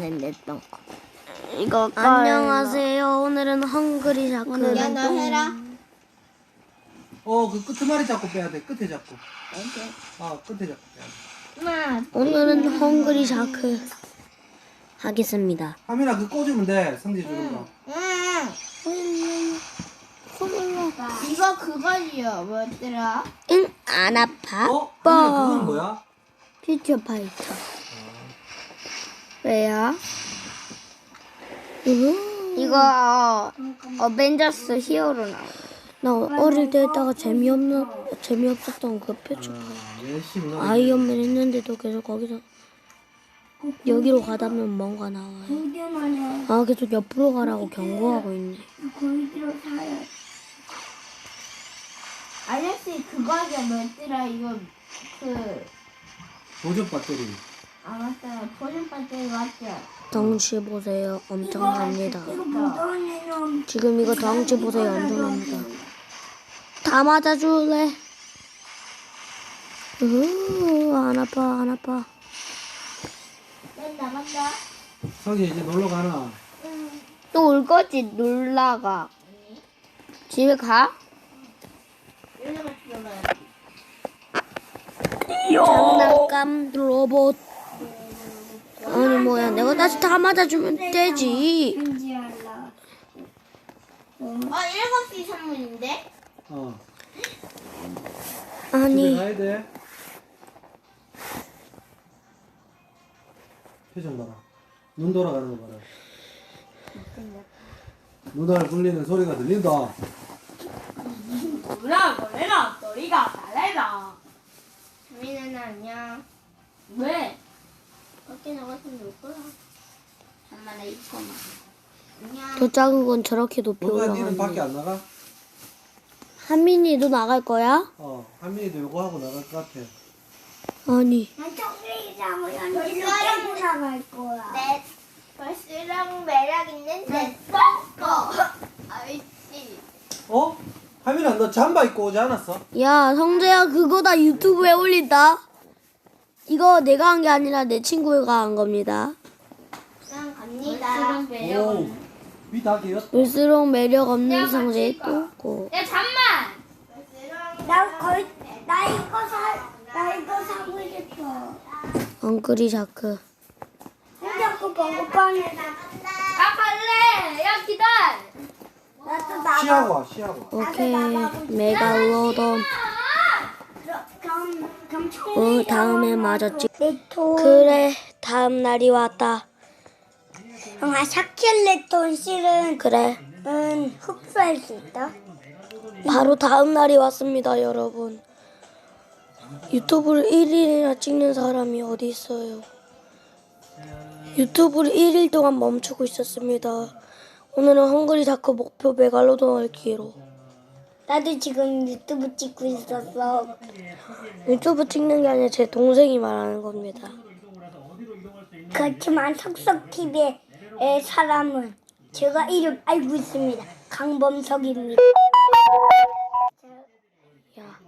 냈던 거. 이거 안녕하세요. 오늘은 헝그리 샤크. 야, 너 해라. 어, 그 끝머리 잡고 빼야 돼. 끝에 잡고. 아, 끝에 잡고 빼야 돼. 오늘은 헝그리 샤크 하겠습니다. 하민아, 그 꽂으면 돼. 성지 주는 거. 응. 이거 그거지요. 뭐였더라? 응, 안 아파. 어? 하민아, 그건 뭐야? 퓨처 파이터. 왜요? 으흠. 이거 어벤져스 히어로 나와. 나 어릴 때 했다가 재미없는 재미없었던 그 아, 노 아이언맨 했는데도 계속 거기서 여기로 가다면 뭔가 나와요. 아 계속 옆으로 가라고 경고하고 있네. 아저씨 그거죠. 뭐였더라? 이거 그. 보조 배터리. 아 배터리 맞죠? 덩치 보세요. 엄청납니다. 지금 이거 덩치 보세요. 엄청납니다. 다 맞아줄래? 으안 아파 안 아파. 난 나간다. 이제 놀러 가나? 또올 거지 놀라가. 집에 가? 장난감 로봇. 아니 뭐야 내가 다시 다 맞아주면 되지. 어 7시 선물인데? 어. 집에 아니 가야 돼. 표정 봐라. 눈 돌아가는 거 봐라. 눈알 굴리는 소리가 들린다. 누나 걸레나 소리가 달래다. 주민은 안녕. 왜? 밖에 거야. 나 입고만. 더 작은 건 저렇게 높이 니는 밖에. 안 나가? 한민이도 나갈 거야? 어. 한민이도 요거 하고 나갈 것 같아. 아니 내 벌스랑 매력 있는 내 뽀뽀. 아이씨. 어? 하민아 너 잠바 입고 오지 않았어? 야 성재야 그거 다 유튜브에 올린다. 이거 내가 한 게 아니라 내 친구가 한 겁니다. 난 갑니다. 오. 위다 개였. 볼수록 매력 없는 성재 또야 잠만. 나 거의 나 이거 사 나 이거 사고 싶어. 엉크리 샤크. 자꾸 먹어봐니 나 갈래. 야 기다려. 나도 나. 시하고 와 시하고. 오케이 메갈로돈. 어 다음에 맞았지. 돈. 그래 다음 날이 왔다. 아 샤켈레톤 실은 그래 은 흡수할 수 있다. 바로 다음 날이 왔습니다 여러분. 유튜브를 1일이나 찍는 사람이 어디 있어요? 유튜브를 1일 동안 멈추고 있었습니다. 오늘은 헝그리 다크 목표 메갈로돈을 기로 나도 지금 유튜브 찍고 있었어. 유튜브 찍는 게 아니라 제 동생이 말하는 겁니다. 그렇지만 석석 TV의 사람은 제가 이름 알고 있습니다. 강범석입니다. 야,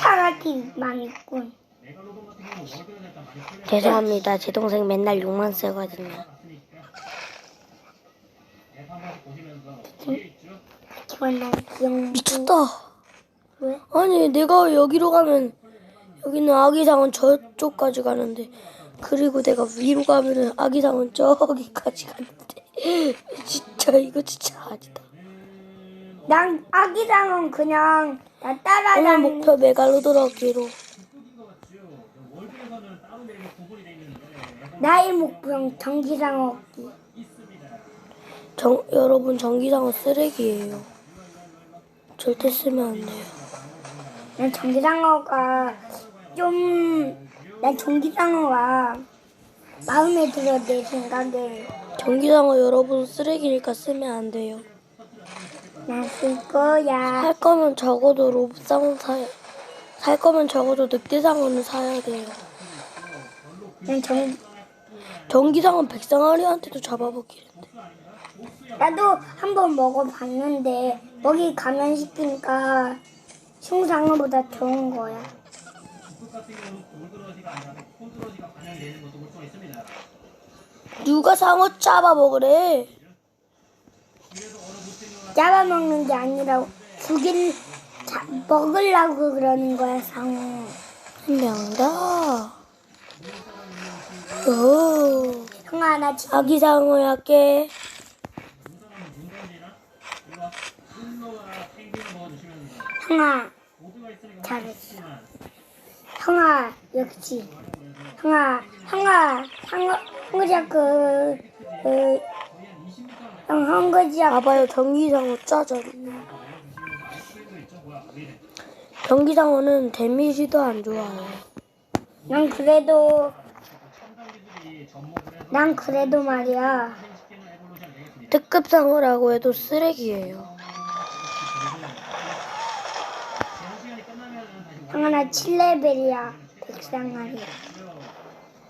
사라 TV만 있군. 죄송합니다. 제 동생 맨날 욕만 쓰거든요. 미쳤다. 왜? 아니 내가 여기로 가면 여기는 아기상은 저쪽까지 가는데 그리고 내가 위로 가면은 아기상은 저기까지 가는데 진짜 이거 진짜 아니다. 난 아기랑은 그냥 나 오늘 따라다니는 목표 메갈로도라기로 나의 목표는 전기상 얻기. 정, 여러분 전기상은 쓰레기예요. 절대 쓰면 안 돼요. 난 전기상어가 좀, 난 전기상어가 마음에 들어 내 생각에. 전기상은 여러분 쓰레기니까 쓰면 안 돼요. 난 쓸 거야. 할 거면 적어도 로봇상은 사야. 살 거면 적어도 늑대상어는 사야 돼요. 난 전, 전기상은 백상아리한테도 잡아먹기는데. 나도 한번 먹어봤는데 먹이 감염시키니까 흉상어보다 좋은 거야. 누가 상어 잡아 먹으래? 잡아먹는 게 아니라 죽일 자, 먹으려고 그러는 거야 상어. 명다. 오, 형아 나 지금 아기 상어야 깨. 형아 잘했어. 형아 역시 형아 형아 형아 그, 그, 형 형거지야 봐봐요 경기상어 짜잔. 경기상어는 데미지도 안 좋아요. 난 그래도 난 그래도 말이야 특급 상어라고 해도 쓰레기예요. 형아 나 7레벨이야 백상아리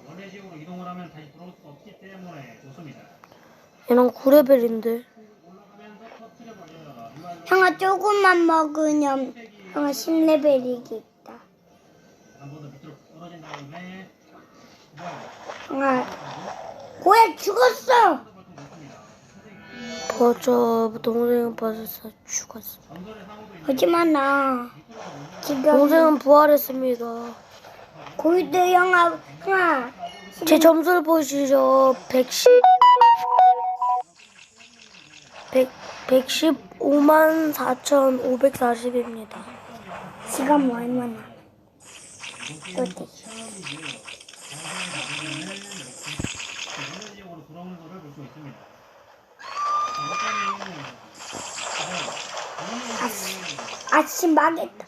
원래식으로 이동을 하면 다시 들어올 수가 없기 때문에 좋습니다. 얘는 9레벨인데. 형아 조금만 먹으면 형아 10레벨이겠다 한번더 밑으로 떨어진 다음에 형아 고야 죽었어 어저 동생은 벌써 죽었어. 하지만 나 지금 동생은 부활했습니다. 고이도 형아 형아 제 점수를 보시죠. 110 100 115만 4,540입니다. 시간 뭐 얼마나 또 돼. 원래식으로 돌아오는 거를 볼 수 있습니다. 아침 망했다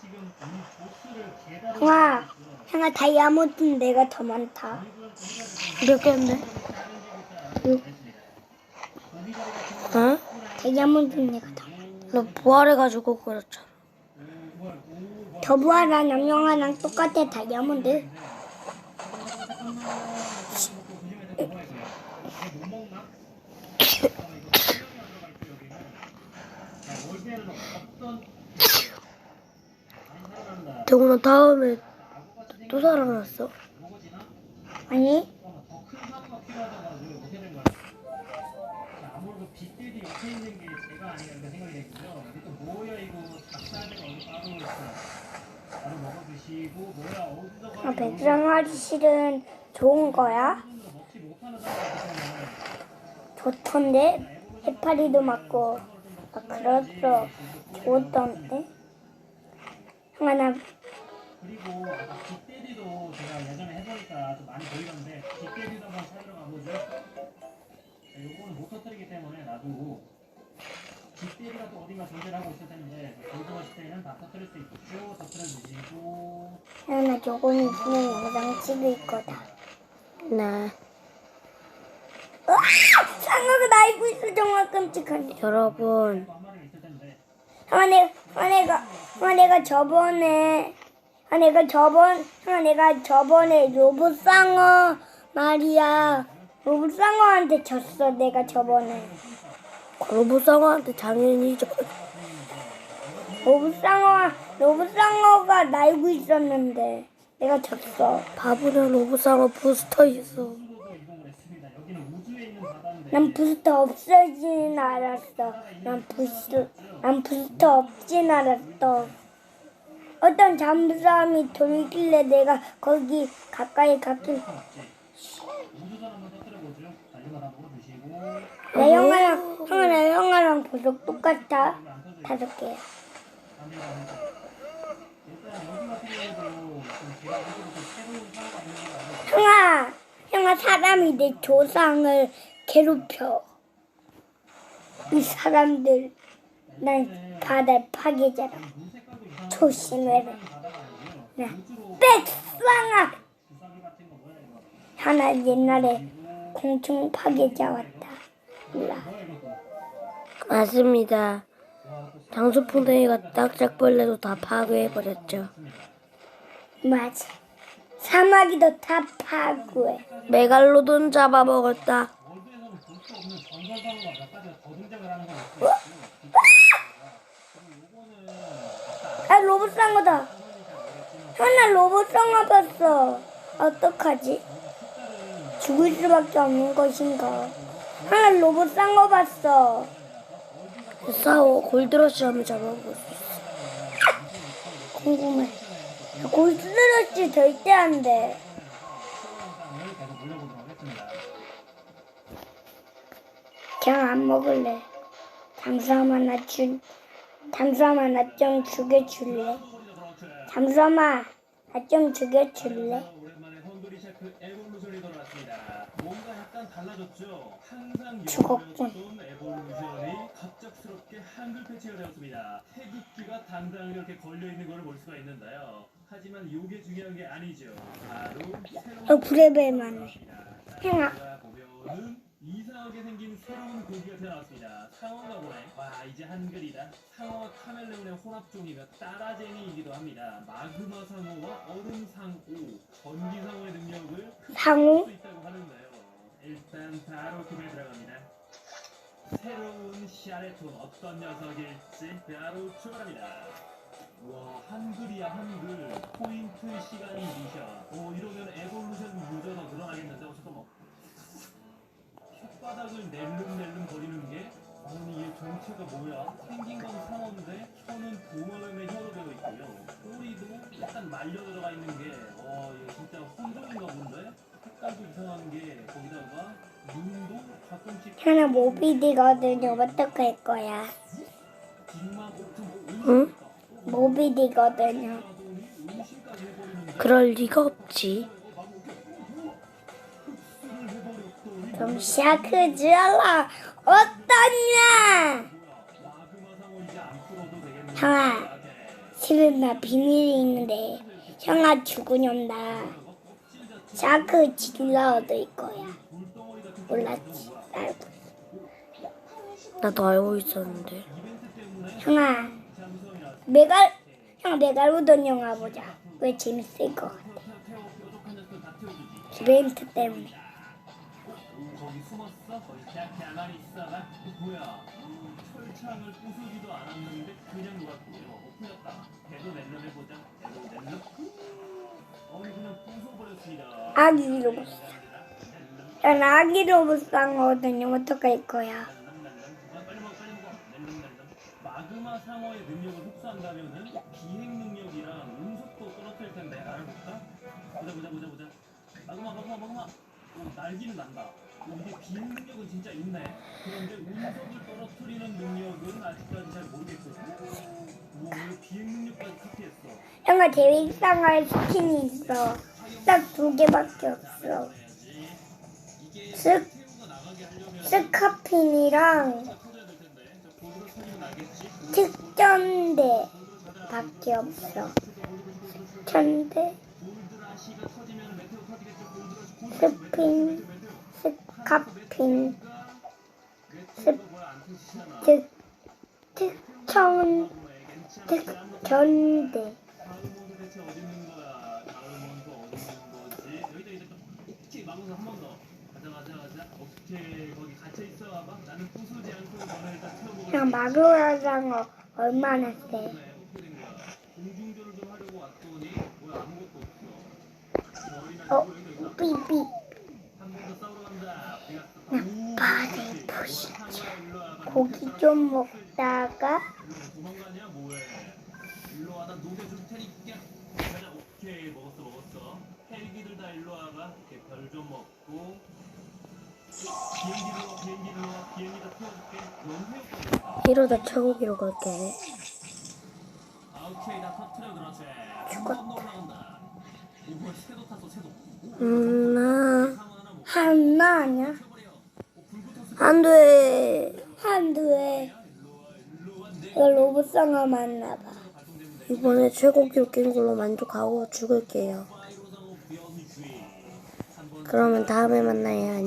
형아 형아 다이아몬드 내가 더 많다 몇 개인데? 어? 다이아몬드 내가 더 많다 너 부활해가지고 그렇잖아. 더부하랑 형아랑 똑같아 다이아몬드 대구나 다음에 또 살아났어. 아니 아, 백상아리 실은 좋은 거야? 좋던데 해파리도 맞고 아, 그래서 좋던데 형아 나 그리고 아까 빗대디도 제가 예전에 해보니까 좀 많이 보이던데 빗대디도 한번 찾으러 가보죠. 자, 요거는 못 터뜨리기 때문에 나도 빗대디가 또 어딘가 존재를 하고 있을 텐데 고등어 시대에는 다 터뜨릴 수 있고 터뜨려 주시고 형아 나 조금 있으면 영상 찍을 거다 네. 으아! 상어가 날고 있어 정말 끔찍하네 여러분, 형아 내가 내가 형아 내가 저번에 형아 내가 저번 형아 내가 저번에 로봇 상어 말이야 로봇 상어한테 졌어 내가 저번에 로봇 상어한테 당연히 저 로봇 상어 로봇 상어가 날고 있었는데 내가 졌어 바보는 로봇 상어 부스터 있어. 여기는 우주에 있는 바다인데 난 부스터 없어지는 알았어. 난 부스 난 부스터 없진 알았어. 어떤 잠수함이 돌길래 내가 거기 가까이 갔길 다 먹어 드시고 내 형아랑 보석 똑같아. 다섯 개. 형아 형아 사람이 내 조상을 괴롭혀. 이 사람들 난 바다 파괴자라. 조심해라. 나 백상아! 하나 옛날에 공중 파괴자 왔다. 몰라 맞습니다. 장수풍뎅이가 딱짝벌레도 다 파괴해버렸죠. 맞아. 사마귀도 다 파괴해 메갈로돈 잡아먹었다. 아 로봇 상어다 하나 로봇 상어 봤어 어떡하지 죽을 수밖에 없는 것인가? 하나 로봇 싼거 봤어. 싸워 잡아볼 수 있어. 궁금해. 골드러시 절대 안 돼. 그냥 안 먹을래. 잠수함 하나 준, 잠수함 하나 좀 죽여줄래? 잠수함아, 나 좀 죽여줄래? 죽었군. 갑작스럽게 한글 패치가 되었습니다. 태극기가 당당히 이렇게 걸려 있는 걸 볼 수가 있는데요. 하지만 이게 중요한 게 아니죠. 바로 어, 브레벨만 해. 보면은 이상하게 생긴 새로운 고기가 태어났습니다. 상어가 보네. 와 이제 한글이다. 상어와 카멜레온의 혼합종이며 따라쟁이이기도 합니다. 마그마 상어와 얼음 상어, 전기 상어의 능력을 상어? 수 있다고 하는데요. 일단 바로 구매 들어갑니다. 새로운 샤레톤 어떤 녀석일지 바로 출발합니다. 와 한글이야 한글 포인트 시간이 미션 어 이러면 에볼루션 유저가 늘어나겠는데 어 잠깐만 혓바닥을 낼름낼름 거리는 게 아니 얘 정체가 뭐야 생긴 건 상어인데 혀는 도마뱀의 혀로 되어 있고요 꼬리도 약간 말려 들어가 있는 게 어 얘 진짜 혼종인가 본데 색깔도 이상한 게 거기다가 눈도 가끔씩 현아 모비디거든요. 어떡할 거야? 뒷만 오튼 응? 모비디거든요. 그럴 리가 없지. 그럼 샤크 주얼라 어떠냐? 형아, 실은 나 비밀이 있는데 형아 죽으련다. 샤크 질러 얻을 거야. 몰랐지? 알고. 나도 알고 있었는데. 형아, 메갈 형 메갈로돈 영화 보자. 왜 재밌을 것 같아? 이벤트 때문에. 거기 숨었어? 거기 그냥 가만히 있어봐 뭐야? 철창을 부수지도 않았는데 그냥 놀았군요. 어, 풀렸다. 걔도 낼름 해보자. 걔도 낼름? 어이 그냥 부숴버렸습니다. 아기 로봇. 난 아기 로봇 산 거거든요. 어떡할 거야? 낼름 낼름 마그마 상어의 능력을 흡수한다면은 비행 능력이랑 운석도 떨어뜨릴 텐데. 알아볼까? 보자 보자 보자 보자. 마그마 마그마 마그마. 오, 날기는 난다 오, 이게 비행 능력은 진짜 있네 그런데 운석을 떨어뜨리는 능력은 아직까지 잘 모르겠어 오 이거 비행 능력까지 카피했어 형아 대위상할 스킨이 있어. 딱 두 개밖에 없어. 스 스카핀이랑 특전대 밖에 없어. 전대 스핀 스카핀 스특 특전 특전대. 다음은 대체 어디 있는 거야 다음은 또 어디 있는 거지 여기다 여기다 오케이 마구사 한번 더 가자 가자 가자 오케이 거기 갇혀 있어 봐봐 나는 부수지 않고 너는 일단 태워보고 그냥 얼마나 저희는 어 이거 여기다 있다 삐삐 일로 와봐 고기 좀 먹다가 이러다 최고기로 갈게. 새도 음, 나. 하나 아니야? 어 불붙었어 안 돼. 이거 로봇상어 맞나 봐. 이번에 최고기로 깬 걸로 만족하고 죽을게요. 그러면 다음에 만나요.